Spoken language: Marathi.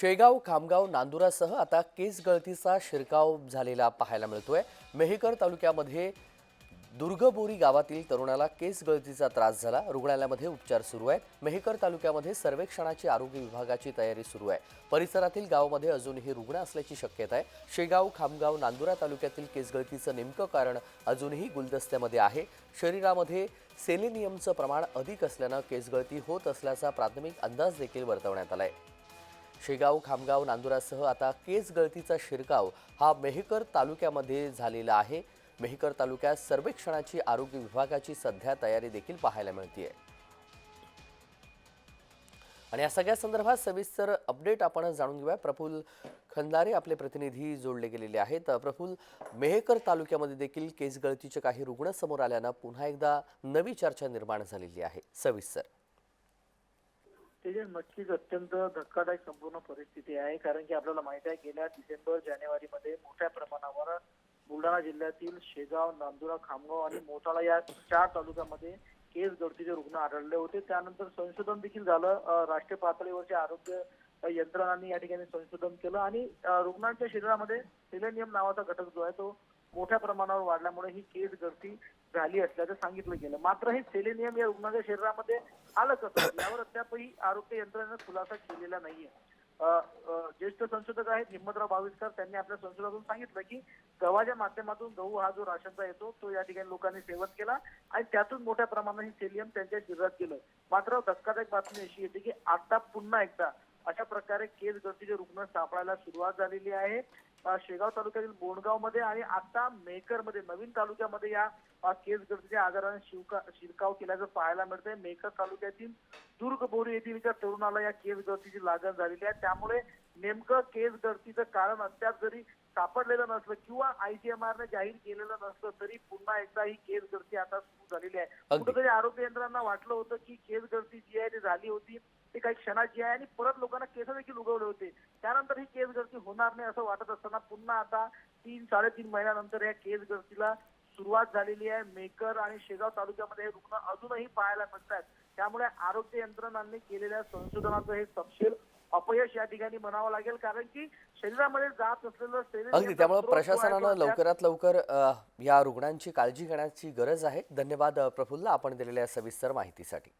शेगाव खामगाव नांदुरासह आता केस गळतीचा शिरकाव झालेला पाहायला मिळतोय. मेहकर तालुक्यामध्ये दुर्गबोरी गावातील तरुणाला केस गळतीचा त्रास झाला. रुग्णालयामध्ये उपचार सुरू आहेत. मेहकर तालुक्यामध्ये सर्वेक्षणाची आरोग्य विभागाची तयारी सुरू आहे. परिसरातील गावामध्ये अजूनही रुग्ण असल्याची शक्यता आहे. शेगाव खामगाव नांदुरा तालुक्यातील केस गळतीचं नेमकं कारण अजूनही गुलदस्त्यामध्ये आहे. शरीरामध्ये सेलेनियमचं प्रमाण अधिक असल्यानं केसगळती होत असल्याचा प्राथमिक अंदाज देखील वर्तवण्यात आहे शेगाव खामगाव नांदुरासह आता केस गळतीचा शिरकाव हा मेहकर तालुक्यामध्ये झालेला आहे. मेहकर तालुक्यात सर्वेक्षणाची आरोग्य विभागाची सध्या तयारी देखील पाहायला मिळते आणि या सगळ्या संदर्भात सविस्तर अपडेट आपण जाणून घेऊया. प्रफुल खंदारे आपले प्रतिनिधी जोडले गेलेले आहेत. प्रफुल मेहकर तालुक्यामध्ये देखील केस गळतीचे काही रुग्ण समोर आल्यानं पुन्हा एकदा नवी चर्चा निर्माण झालेली आहे. सविस्तर. त्याचे नक्कीच अत्यंत धक्कादायक संपूर्ण परिस्थिती आहे. कारण की आपल्याला माहिती आहे गेल्या डिसेंबर जानेवारीमध्ये मोठ्या प्रमाणावर बुलढाणा जिल्ह्यातील शेगाव नांदुरा खामगाव आणि मोताळा या चार तालुक्यामध्ये केस गळतीचे रुग्ण आढळले होते. त्यानंतर संशोधन देखील झालं. राष्ट्रीय पातळीवरच्या आरोग्य यंत्रणांनी या ठिकाणी संशोधन केलं आणि रुग्णांच्या शरीरामध्ये सिलेनियम नावाचा घटक जो आहे तो मोठ्या प्रमाणावर वाढल्यामुळे ही केस गर्दी झाली असल्याचं सांगितलं गेलं. मात्र हे सेलेनियम या रुग्णाच्या शरीरामध्ये आलं कसं? यावर अद्यापही आरोग्य यंत्रणेनं खुलासा केलेला नाहीये. ज्येष्ठ संशोधक आहेत हिम्मतराव भाविस्कर त्यांनी आपल्या संशोधनातून सांगितलं की गव्हाच्या माध्यमातून गहू हा जो राशनचा येतो तो या ठिकाणी लोकांनी सेवन केला आणि त्यातून मोठ्या प्रमाणात ही सेलियम त्यांच्या शरीरात गेलं. मात्र धक्कादायक बातमी अशी येते की आता पुन्हा एकदा अशा प्रकारे केस गळतीचे रुग्ण सापडायला सुरुवात झालेली आहे. शेगाव तालुक्यातील बोंडगावमध्ये आणि आता मेकरमध्ये नवीन तालुक्यामध्ये या केस गळतीच्या आजाराने शिवका शिरकाव केल्याचं पाहायला मिळतंय. मेकर तालुक्यातील दुर्ग बोरी येथील एका तरुणाला या केस गळतीची लागण झालेली आहे. त्यामुळे नेमकं केस गळतीचं कारण अद्याप जरी सापडलेलं नसलं किंवा आयसीएमआर ने जाहीर केलेलं नसलं तरी पुन्हा एकदा ही केस गळती आता सुरू झालेली आहे. कुठेतरी आरोग्य यंत्रणांना वाटलं होतं की केस गळती जी आहे ती झाली होती. ती काही क्षणाची आहे आणि परत लोकांना केस देखील उगवले होते. त्यानंतर ही केस गळती होणार नाही असं वाटत असताना पुन्हा आता तीन साडेतीन महिन्यानंतर या केस गळतीला सुरुवात झालेली आहे. मेकर आणि शेगाव तालुक्यामध्ये हे रुग्ण अजूनही पाहायला मिळत आहेत त्यामुळे आरोग्य यंत्रणांनी केलेल्या संशोधनाचं हे तपशील अपयश या ठिकाणी म्हणावं लागेल. कारण की शरीरामध्ये जात असलेलं अगदी. त्यामुळे प्रशासनानं लवकरात लवकर या रुग्णांची काळजी घेण्याची गरज आहे. धन्यवाद प्रफुल्ल आपण दिलेल्या सविस्तर माहितीसाठी.